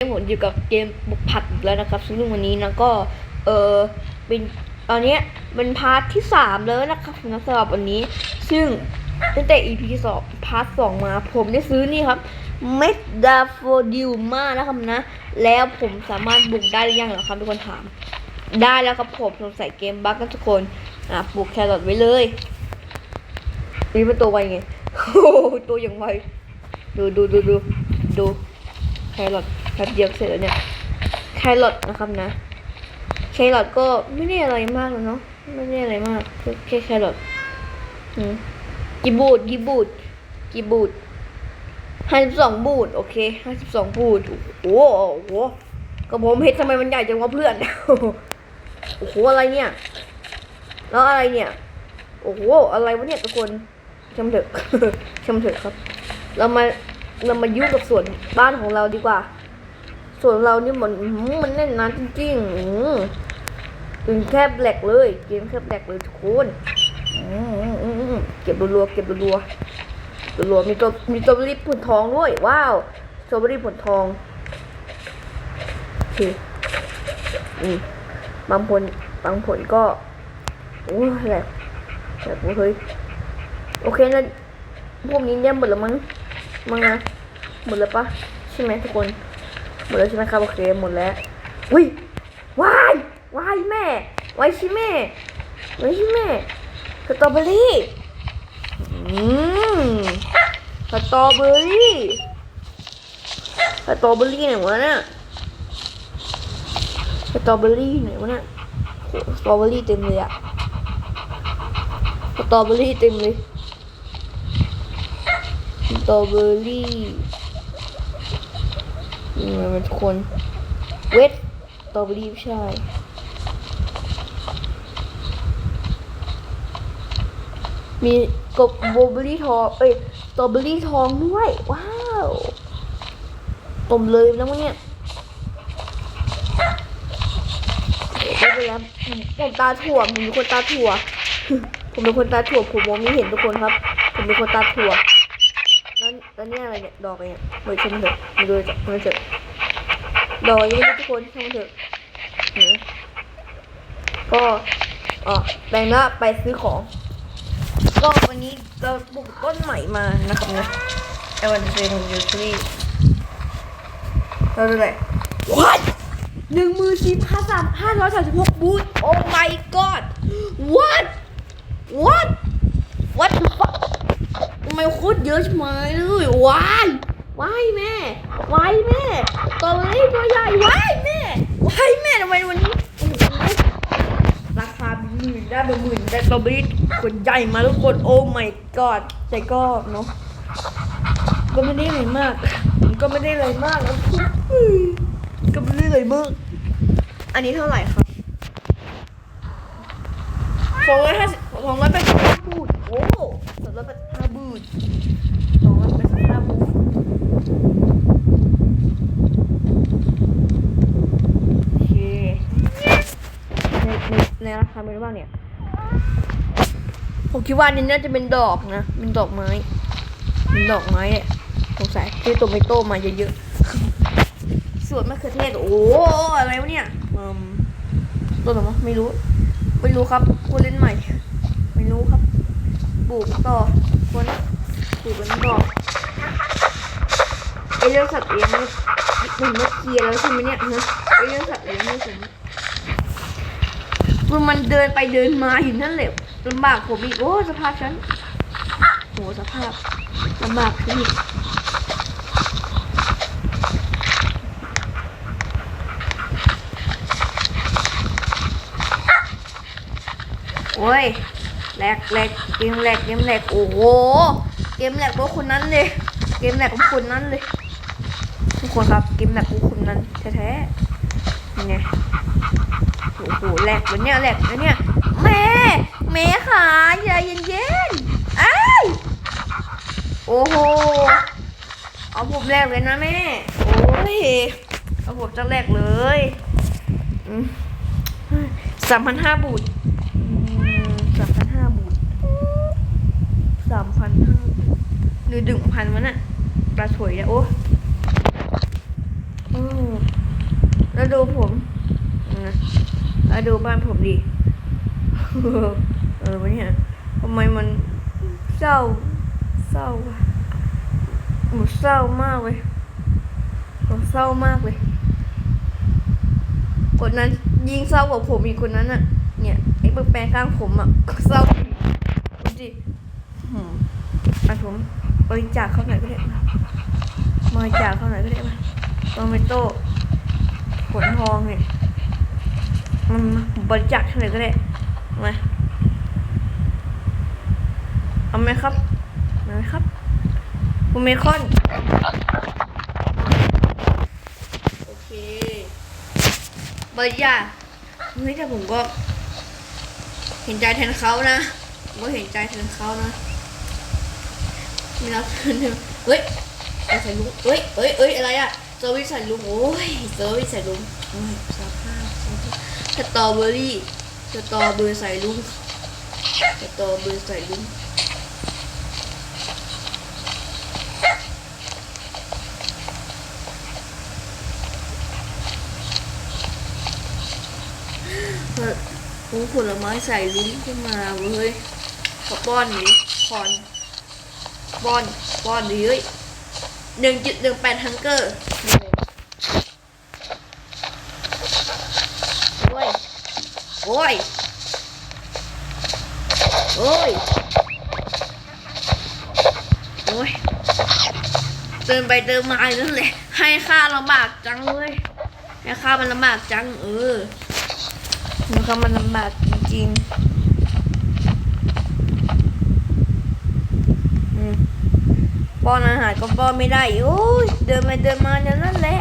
ผมอยู่กับเกมบุกผัดอีกแล้วนะครับซึ่งวันนี้นะก็เออเป็นตอนนี้เป็นพาร์ทที่สามแล้วนะครับสำหรับวันนี้ ซึ่งตั้งแต่ EP สองพาร์ทสองมา ผมได้ซื้อนี่ครับเมดดาโฟดิวมานะครับนะ แล้วผมสามารถบุกได้หรือยังเหรอครับทุกคนถาม ได้แล้วครับผมสงสัยเกมบั๊กกันทุกคนอะปลูกแครอทไว้เลยนี่มันตัวไวไงโอ้ตัวอย่างไวดูดูดูดูดูแครอท แป๊บเดียวเสร็จแล้วเนี่ยแครอทนะครับนะแครอทก็ไม่ได้อะไรมากหรอกเนาะไม่ได้อะไรมากแค่แครอทกี่บูดกี่บูดกี่บูดห้าสิบสองบูดโอเคห้าสิบสองบูดโอ้โหโอ้โหกระผมเพชรทำไมมันใหญ่จังวะเพื่อนโอ้โหอะไรเนี่ย แล้วอะไรเนี่ย โอ้โหอะไรวะเนี่ยทุกคนชมเถอะชมเถอะครับ เรามาเรามายุ่งกับสวนบ้านของเราดีกว่า ส่วนเรานี่มันอื้อหือมันแน่นนาจริงๆอื้อกินแคบแหลกเลยกินแคบแหลกเลยทุกคนอื้อหืออื้อหือเก็บรัวๆเก็บรัวๆรัวๆมีตัวมีตรอเบอรี่ผลทองด้วยว้าวสตรอเบอรี่ผลทองโอเคอืมบางผลบางผลก็โอ้แหลกแหลกเฮ้ยโอเคนะพวกนี้เนี่ยหมดแล้วมั้งมั้งนะหมดแล้วปะใช่ไหมทุกคน หมดแล้วใช่ไหมครับโอเคหมดแล้วอุ้ยวายวายแม่วายชิแม่วายชิแม่สตรอเบอรี่อืมสตรอเบอรี่สตรอเบอรี่ไหนวะเนี่ยสตรอเบอรี่ไหนวะเนี่ยโหสตรอเบอรี่เต็มเลยอะสตรอเบอรี่เต็มเลยสตรอเบอรี่ นี่มันทุกคน เวทตอเบอรี่ใช่มีกบโบเบอรี่ทองเอ้ยตอเบอรี่ทองด้วย ว้าวตมเลยแล้วไงเนี่ยไม่เป็นไรผมผมตาถั่วผมเป็นคนตาถั่ว ผมเป็นคนตาถั่ว ผมมองไม่เห็นทุกคนครับ ผมเป็นคนตาถั่ว แล้วเนี่ยอะไรเนี่ย ดอกอะไรเนี่ยเฮ้ยช่างมันเถอะม่รู้จะช่างมันเถอะดอกยังไม่ทุกคนช่างมันเถอะนะก็อ๋อแบ่งละไปซื้อของ ก็วันนี้เราปลูกต้นใหม่มานะครับนะไอวันเซนยูทรีเราดูเลย what หนึ่งมือสี่พันสามห้าร้อยสามสิบหกบูท oh my god what what what the fuck ทำไมโคตรเยอะใช่ไหมเลยวายวายแม่วายแม่ตัวเล็กตัวใหญ่วายแม่วายแม่ทำไมวันนี้ราคาหมื่นได้เป็นหมื่นได้ตัวเล็กคนใหญ่มาทุกคนโอ้ my god แต่ก็เนาะก็ไม่ได้อะไรมากก็ไม่ได้อะไรมากนะก็ไม่ได้อะไรมากอันนี้เท่าไหร่ครับสองร้อยห้าสิบสองร้อยแปดสิบห้าบูทโอ้สองร้อยแปด สิบห้าบูทสองร้อยแปสิบห้าบูโอเคในในในราคาเป็นบ้างเนี่ย ผมคิดว่านนี้น่าจะเป็นดอกนะ เป็นดอกไม้ เป็นดอกไม้อะสงสัยที่โตเมโตมาเยอะๆ สวนมะเขือเทศ โอ้อะไรวะเนี่ยอืมต้นอะไรวะไม่รู้ ไม่รู้ครับคนเล่นใหม่ ไม่รู้ครับ ปลูกต่อคนปลูกกันต่อไอเรื่องสัตว์เลี้ยงเนี่ยผมไม่เคลียร์แล้วใช่ไหมเนี่ยฮะไอเรื่องสัตว์เลี้ยงเนี่ยผมคือมันเดินไปเดินมาอยู่นั่นแหละลำบากผมอีกโอ้สภาพฉันโหสภาพลำบากฉันอีกโอ้ย แหลกแหลกเกมแหลกเกมแหลกโอ้โหเกมแหลกพราะคนนั้นเลย เกมแหลกเพราะคนนั้นเลย ทุกคนครับเกมแหลกเพราะคนนั้นแท้ๆนี่ไงโอ้โหแหลกเลยเนี่ยแหลกเลยเนี่ยแม่แม่ขาใจเย็นๆอ้ายโอ้โหเอาผมแหลกเลยนะแม่โอ้ยเอาผมจะแหลกเลยสามพันห้าบูท สามพันห้าบูท สามพันห้าหรือดึงพันวะน่ะปลาถวยเนี่ยโอ้โอ้แล้วดูผมนะแล้วดูบ้านผมดิเออวันนี้ทำไมมันเศร้า เศร้าวะหมูเศร้ามากเลยผมเศร้ามากเลยคนนั้นยิงเศร้ากว่าผมอีกคนนั้นอะ เนี่ยไอ้เปิดแปลงกลางผมอะเศร้าดูสิ ไปผมบริจาคเขาหน่อยก็ได้มาบริจาคเขาหน่อยก็ได้มาโตเมโต้ผลทองเนี่ยมันบริจาคเท่าไหร่ก็ได้มาเอาไหมครับเอาไหมครับคุณเมคอนโอเคบริจาคเฮ้ยแต่ผมก็เห็นใจแทนเขานะผมก็เห็นใจแทนเขานะ ม่รับเฮ้ยเอาใส่ลุงเฮ้ยเฮ้ยเฮ้ยอะไรอะเซอร์วิสใส่ลุงโอ้ยเซอร์วิสใส่ลุงโอ้ยสภาพสตรอเบอรี่สตรอเบอร์ใส่ลุงสตรอเบอร์ใส่ลุงเฮ้โอ้ผลไม้ใส่ลุงขึ้นมาเว้ยขอป้อนหนิคอน ปอนปอนดิเฮ้ยหนึ่งจุดหนึ่งแปดฮังเกอร์โอ้ยโอ้ยโอ้ยโอ้ยเติมไปเติมมาอยู่นั่นแหละ ให้ค่าลำบากจังเลยให้ค่ามันลำบากจังเออมันก็มันลำบากจริงๆอืม ป้อนอาหารก็ป้อนไม่ได้โอ้ยเดินไปเดินมาอยู่นั่นแหละ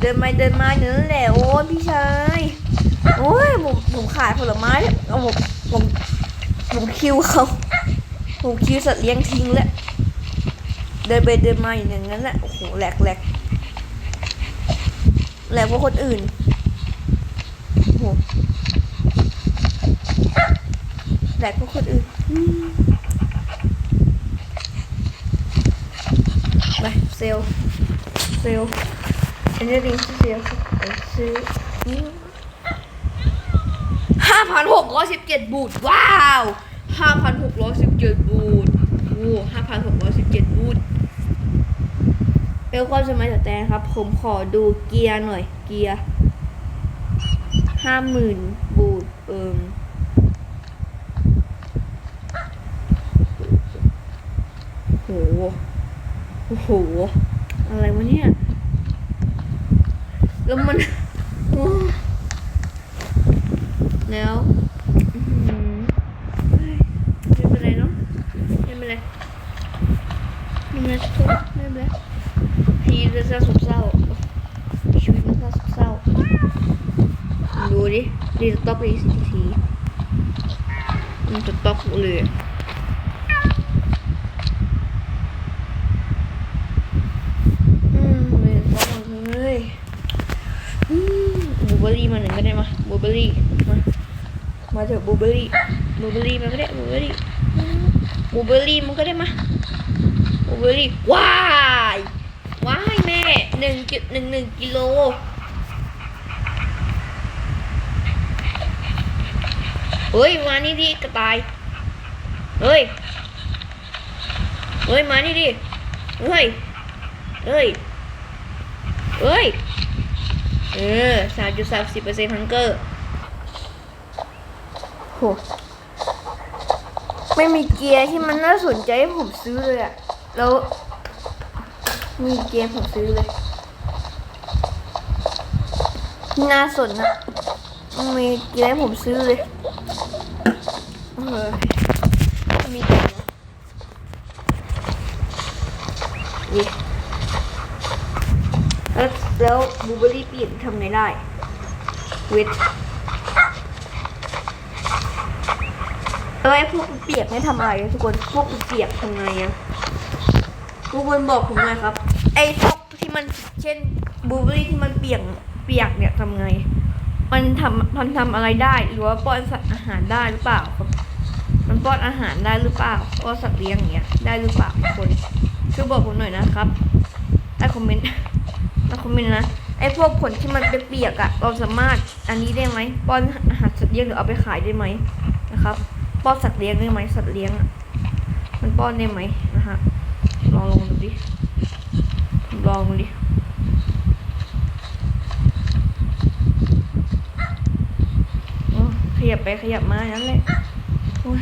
เดินไปเดินมาอยู่นั่นแหละโอ้ยพี่ชายโอ้ยผมผมขายผลไม้เนี่ยเอาผมผมผมคิวเขาผมคิวสัตว์เลี้ยงทิ้งแล้วเดินไปเดินมาอย่างนั้นแหละโอ้โหแหลกแหลกแหลกกว่าคนอื่นโอ้โหแหลกกว่าคนอื่น ไปเซลเซลลอันนี้ลิงเซลซื้อห้าพันหกร้อยสิบเจ็ดบูทว้าวห้าพันหกร้อยสิบเจ็ดบูทโอ้ห้าพันหกร้อยสิบเจ็ดบูทเป็นความสมัยแต่ครับ ผมขอดูเกียร์หน่อยเกียร์ห้าหมื่นบูทเอิม โหโอ้โห อะไรวะเนี่ย แล้วมัน แล้วไม่เป็นไรเนาะไม่เป็นไรไม่เป็นไรไม่เป็นไรพีจะเศร้าสกเศร้าชีวิตมันเศร้าสกเศร้าดูดิรีสต็อกไปอีกสิบทีมันจะต็อกเลยอืมเลยต้องเลยอืมบูเบอรี่มาหนึ่งก็ได้มาบูเบอรี่มา มาเถอะบูเบอรี่บูเบอรี่มันก็ได้บูเบอรี่บูเบอรี่มันก็ได้มาบูเบอรี่ว้ายว้ายแม่หนึ่งจุดหนึ่งหนึ่งกิโลเฮ้ยมานี่ดิกระต่ายเฮ้ยเฮ้ยมานี่ดิเฮ้ยเฮ้ยเฮ้ยเออสามจุดสามสิบเปอร์เซ็นต์ฮังเกอร์ ไม่มีเกียร์ที่มันน่าสนใจให้ผมซื้อเลยอะแล้ว มีเกียร์ผมซื้อเลย น่าสนนะมีเกียร์ให้ผมซื้อเลยเออมีเกียร์นะนี่แล้วแล้วบูเบอรี่เปลี่ยนทำไงได้เวท แล้วไอ้พวกเปียกให้ทำอะไรอะทุกคนพวกเปียกทำไงอะทุกคนบอกผมหน่อยครับ ไอ้พวกที่มันเช่นบูเบอรี่ที่มันเปียกเปียกเนี่ยทำไง มันทำมันทำอะไรได้ หรือว่าป้อนสัตว์อาหารได้หรือเปล่าครับมันป้อนอาหารได้หรือเปล่าป้อนสัตว์เลี้ยงอย่างเงี้ยได้หรือเปล่าทุกคนช่วยบอกผมหน่อยนะครับใต้คอมเมนต์ใต้คอมเมนต์นะไอ้พวกผลที่มันเปียกอะเราสามารถอันนี้ได้ไหมป้อนอาหารสัตว์เลี้ยงหรือเอาไปขายได้ไหมนะครับ ป้อนสัตว์เลี้ยงได้ไหมสัตว์เลี้ยงอะมันป้อนได้ไหมนะฮะลองลองดูดิลองดูดิขยับไปขยับมาอย่างนั้นเลยโอ้ย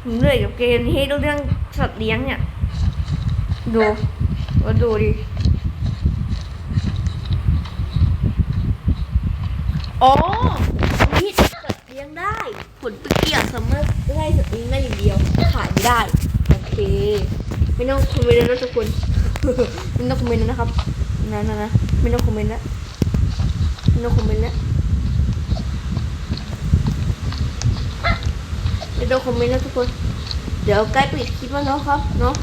ผมเหนื่อยกับเกมนี้เรื่องสัตว์เลี้ยงเนี่ย ดูมาดูดิ อ๋อนี่สัตว์เลี้ยงได้ ผลเกียกสามารถได้แบบนี้ได้อย่างเดียวขายไม่ได้โอเคไม่ต้องคอมเมนต์แล้วนะทุกคนไม่ต้องคอมเมนต์แล้วนะครับนะนะนะไม่ต้องคอมเมนต์แล้วไม่ต้องคอมเมนต์แล้วไม่ต้องคอมเมนต์แล้วทุกคน เดี๋ยวใกล้ปิดคลิปแล้วเนาะครับเนาะ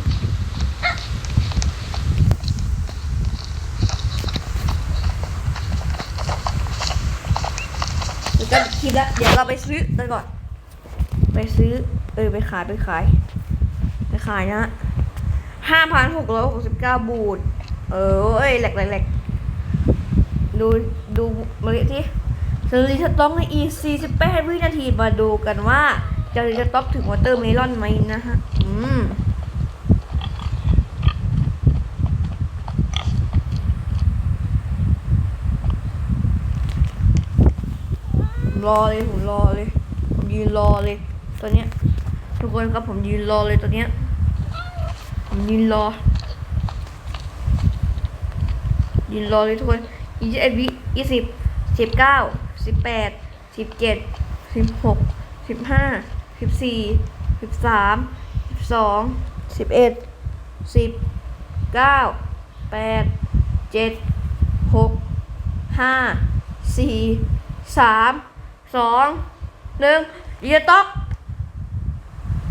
เดี๋ยวใกล้ปิดแล้วเดี๋ยวเราไปซื้อกันก่อน ไปซื้อ เออไปขายไปขาย ไปขายนะห้าพันหกร้อยหกสิบเก้าบูทเออเอ้ยแหลกแหลกแหลกดูดูมาเลยที่สรีสต็อกในอีก48วินาทีมาดูกันว่าจะรีสต็อกถึงวอเตอร์เมลอนไหมนะฮะ อืม รอเลยผมรอเลยผมยืนรอเลยตัวเนี้ย ทุกคนครับผมยืนรอเลยตัวเนี้ยผมยืนรอ ยืนรอเลยทุกคนยี่สิบเอ็ดวิยี่สิบสิบเก้าสิบแปดสิบเจ็ดสิบหกสิบห้าสิบสี่สิบสามสิบสองสิบเอ็ดสิบเก้าแปดเจ็ดหกห้าสี่สาม สองหนึ่งเยียต็อก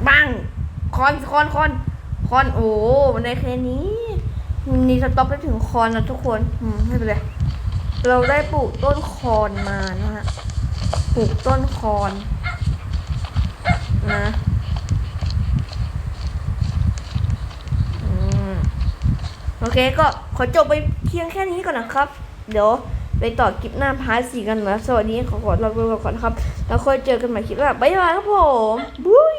บังคอนคอนคอนคอนโอ้ในแค่นี้มันมีสต็อกได้ถึงคอนนะทุกคนอืมไม่เป็นไรเราได้ปลูกต้นคอนมานะฮะปลูกต้นคอนนะอืมโอเคก็ขอจบไปเพียงแค่นี้ก่อนนะครับ เดี๋ยว ไปต่อคลิปหน้าพาร์ทสี่กันนะสวัสดีขอขอลาไปก่อนนะครับ แล้วค่อยเจอกันใหม่คลิปหน้าบ๊ายบายครับผมบุ้ย